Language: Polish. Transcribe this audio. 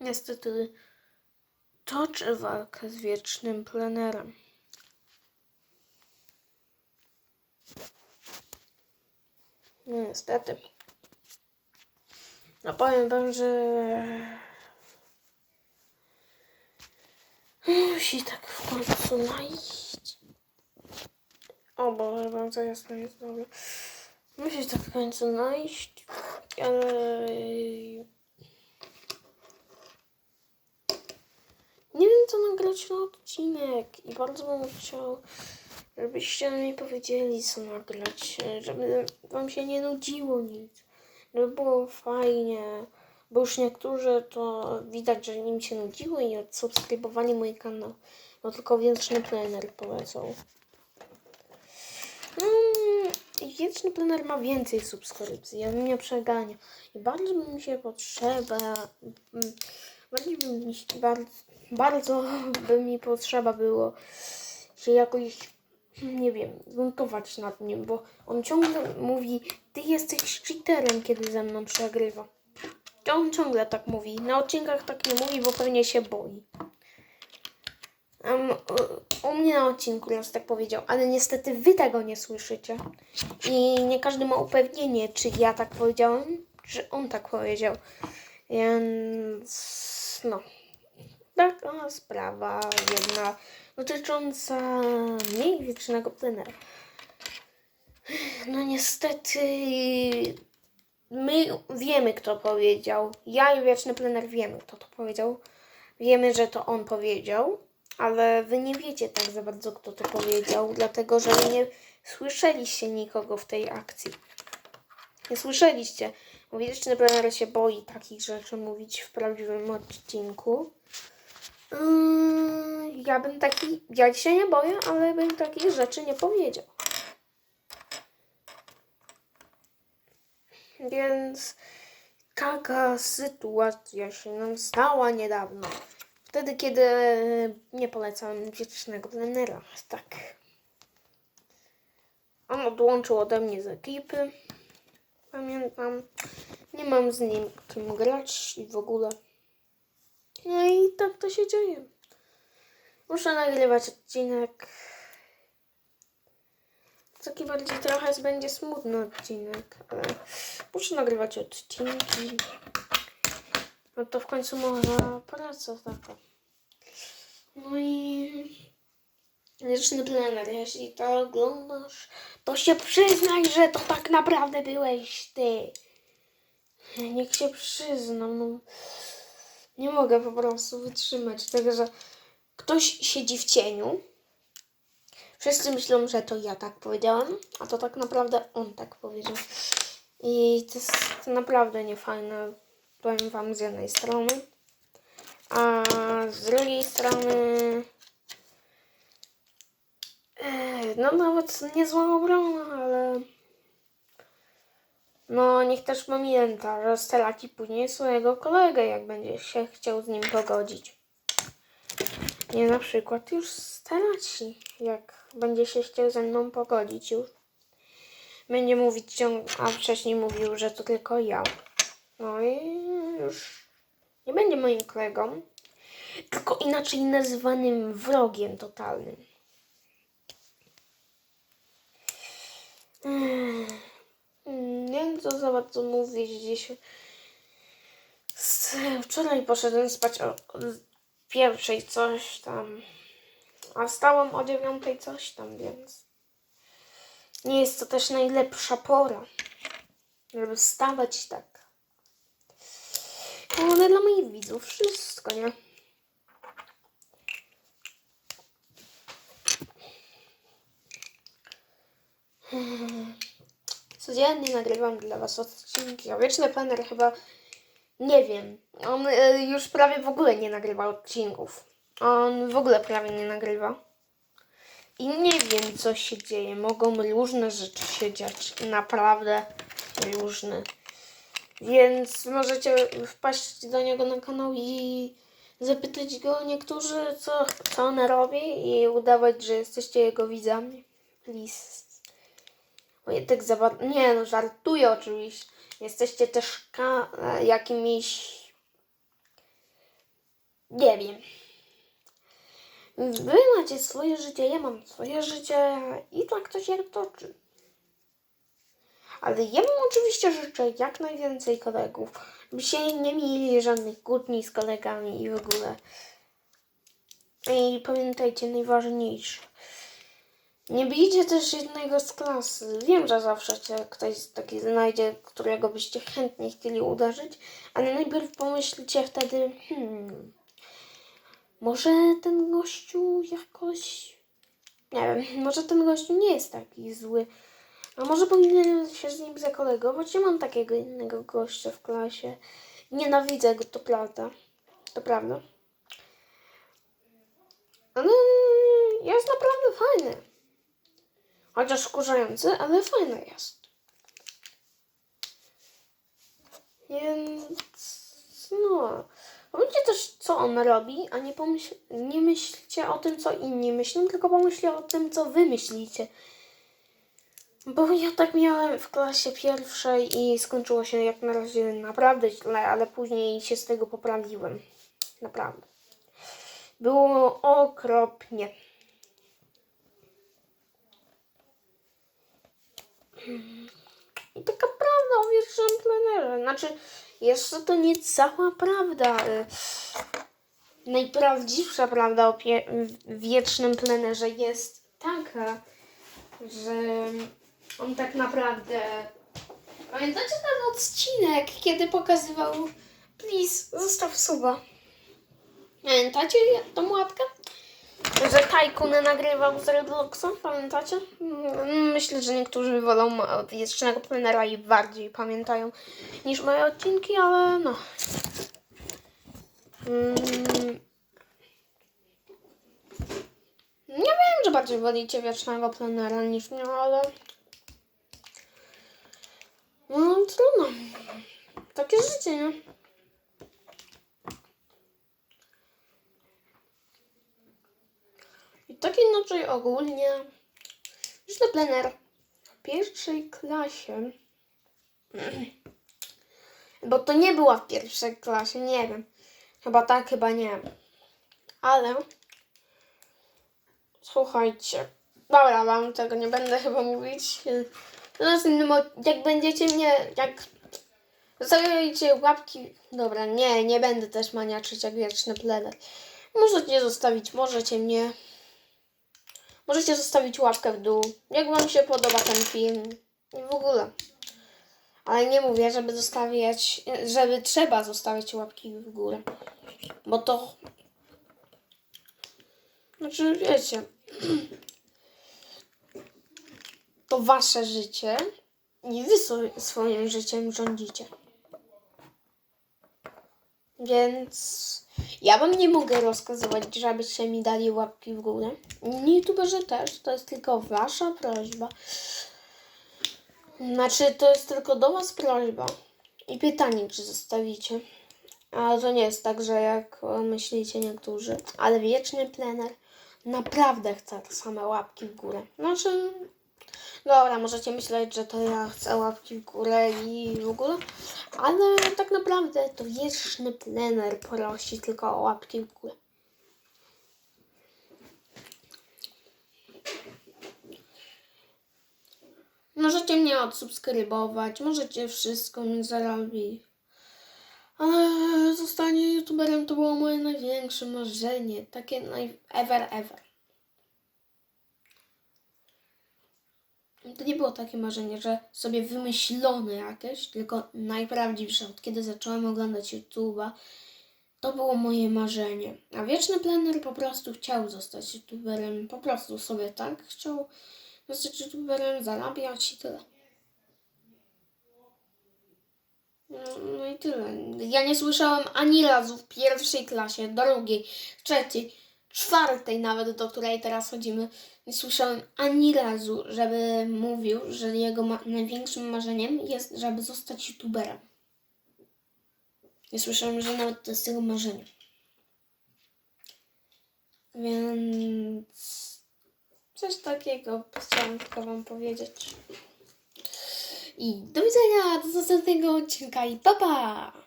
niestety toczy walkę z wiecznym plenerem. No niestety. No powiem wam, że musi tak w końcu najść. O Boże, bardzo jasno jest dobrze. Musi tak w końcu najść, ale co nagrać na odcinek i bardzo bym chciał, żebyście mi powiedzieli co nagrać, żeby wam się nie nudziło nic, żeby było fajnie, bo już niektórzy to widać, że im się nudziło i odsubskrybowali mój kanał, bo tylko wieczny plener polecał. Mm, Wieczny plener ma więcej subskrypcji, ja nie przegania. I bardzo mi się potrzeba, bardzo, bardzo by mi potrzeba było się jakoś, nie wiem, zbuntować nad nim, bo on ciągle mówi, ty jesteś cheaterem, kiedy ze mną przegrywa. To on ciągle tak mówi. Na odcinkach tak nie mówi, bo pewnie się boi. Um, u mnie na odcinku raz tak powiedział, ale niestety wy tego nie słyszycie. I nie każdy ma upewnienie, czy ja tak powiedziałem, czy on tak powiedział. Więc no. Taka sprawa jedna dotycząca mniej wiecznego plenera. No niestety my wiemy, kto powiedział. Ja i wieczny plener wiemy, kto to powiedział. Wiemy, że to on powiedział, ale wy nie wiecie tak za bardzo, kto to powiedział, dlatego że nie słyszeliście nikogo w tej akcji. Nie słyszeliście. Bo Wieczny plener się boi takich rzeczy mówić w prawdziwym odcinku. Yy, ja bym taki, ja się nie boję, ale bym takich rzeczy nie powiedział. Więc taka sytuacja się nam stała niedawno. Wtedy, kiedy nie polecałem wiecznego trenera. Tak. On odłączył ode mnie z ekipy. Pamiętam. Nie mam z nim kim grać i w ogóle. No i tak to się dzieje. Muszę nagrywać odcinek. Taki bardziej trochę będzie smutny odcinek, ale muszę nagrywać odcinki. No to w końcu moja praca taka. No i wieczny plener, jeśli to oglądasz, to się przyznaj, że to tak naprawdę byłeś ty. Niech się przyznam, no. Nie mogę po prostu wytrzymać tego, że ktoś siedzi w cieniu. Wszyscy myślą, że to ja tak powiedziałam, a to tak naprawdę on tak powiedział. I to jest naprawdę niefajne, powiem wam z jednej strony. A z drugiej strony... No nawet niezła obrona, ale... No niech też pamięta, że stelaci później swojego kolegę, jak będzie się chciał z nim pogodzić. Nie na przykład już stelaci, jak będzie się chciał ze mną pogodzić już. Będzie mówić ciągle, a wcześniej mówił, że to tylko ja. No i już nie będzie moim kolegą, tylko inaczej nazywanym wrogiem totalnym. Nie wiem co za bardzo mówić dziś. Wczoraj poszedłem spać o, pierwszej coś tam, a stałam o dziewiątej coś tam, więc nie jest to też najlepsza pora, żeby wstawać tak. Ale dla moich widzów wszystko, nie? Codziennie nagrywam dla Was odcinki, a Wieczny Plener chyba, nie wiem, on y, już prawie w ogóle nie nagrywa odcinków. On w ogóle prawie nie nagrywa. I nie wiem, co się dzieje. Mogą różne rzeczy się dziać. Naprawdę różne. Więc możecie wpaść do niego na kanał i zapytać go niektórzy, co, co on robi i udawać, że jesteście jego widzami. Please. Bar- Nie no, żartuję oczywiście. Jesteście też jakimiś Nie wiem. Wy macie swoje życie, ja mam swoje życie i tak to się toczy. Ale ja wam oczywiście życzę jak najwięcej kolegów, byście nie mieli żadnych kłótni z kolegami i w ogóle. I pamiętajcie, najważniejsze. Nie bijcie też jednego z klasy. Wiem, że zawsze się ktoś taki znajdzie, którego byście chętnie chcieli uderzyć, ale najpierw pomyślcie wtedy, hmm, może ten gościu jakoś, nie wiem, może ten gościu nie jest taki zły, a może powinienem się z nim zakolegować. Ja mam takiego innego gościa w klasie. Nienawidzę go, to prawda. To prawda. Ale jest naprawdę fajny. Chociaż wkurzający, ale fajny jest. Więc no. Pomyślcie też, co on robi, a nie, pomyśl, nie myślcie o tym, co inni myślą, tylko pomyślcie o tym, co wy myślicie. Bo ja tak miałem w klasie pierwszej i skończyło się jak na razie naprawdę źle, ale później się z tego poprawiłem. Naprawdę. Było okropnie. I taka prawda o wierszym plenerze. Znaczy, jeszcze to nie cała prawda. y, Najprawdziwsza prawda o wiecznym plenerze jest taka, że on tak naprawdę. Pamiętacie ten odcinek, kiedy pokazywał. Please, zostaw suba. Pamiętacie tą łapkę? Że Tajkun nagrywał z Robloxa, pamiętacie? Mm, Myślę, że niektórzy wolą wiecznego plenera i bardziej pamiętają niż moje odcinki, ale no. Mm. Nie wiem, że bardziej wolicie wiecznego plenera niż mnie, ale... No trudno. Takie życie, nie? I inaczej ogólnie, już na plener. W pierwszej klasie, bo to nie była w pierwszej klasie, nie wiem, chyba tak, chyba nie, ale słuchajcie, dobra, wam tego nie będę chyba mówić, jak będziecie mnie, jak zostawiajcie łapki, dobra, nie, nie będę też maniaczyć jak wieczny plener, możecie zostawić, możecie mnie Możecie zostawić łapkę w dół, jak Wam się podoba ten film i w ogóle. Ale nie mówię, żeby zostawiać, żeby trzeba zostawiać łapki w górę. Bo to... Znaczy, wiecie... To Wasze życie i Wy swoim życiem rządzicie. Więc ja wam nie mogę rozkazywać, żebyście mi dali łapki w górę. Youtuberzy też, to jest tylko wasza prośba. Znaczy, to jest tylko do was prośba. I pytanie, czy zostawicie. Ale to nie jest tak, że jak myślicie niektórzy. Ale wieczny plener naprawdę chce same łapki w górę. Znaczy, dobra, możecie myśleć, że to ja chcę łapki w górę i w ogóle. Ale tak naprawdę to wieczny plener prosi tylko o łapki w górę. Możecie mnie odsubskrybować, możecie wszystko mi zarobić. Ale zostanie youtuberem to było moje największe marzenie. Takie naj... ever, ever. To nie było takie marzenie, że sobie wymyślone jakieś, tylko najprawdziwsze. Od kiedy zacząłem oglądać YouTube'a, to było moje marzenie. A Wieczny Plener po prostu chciał zostać YouTuberem. Po prostu sobie tak chciał zostać YouTuberem, zarabiać i tyle. No, no i tyle. Ja nie słyszałem ani razu w pierwszej klasie, drugiej, trzeciej, czwartej nawet, do której teraz chodzimy, nie słyszałem ani razu, żeby mówił, że jego ma- największym marzeniem jest, żeby zostać youtuberem. Nie słyszałem, że nawet to jest jego marzenie. Więc coś takiego chciałam tylko wam powiedzieć. I do widzenia do następnego odcinka i pa pa!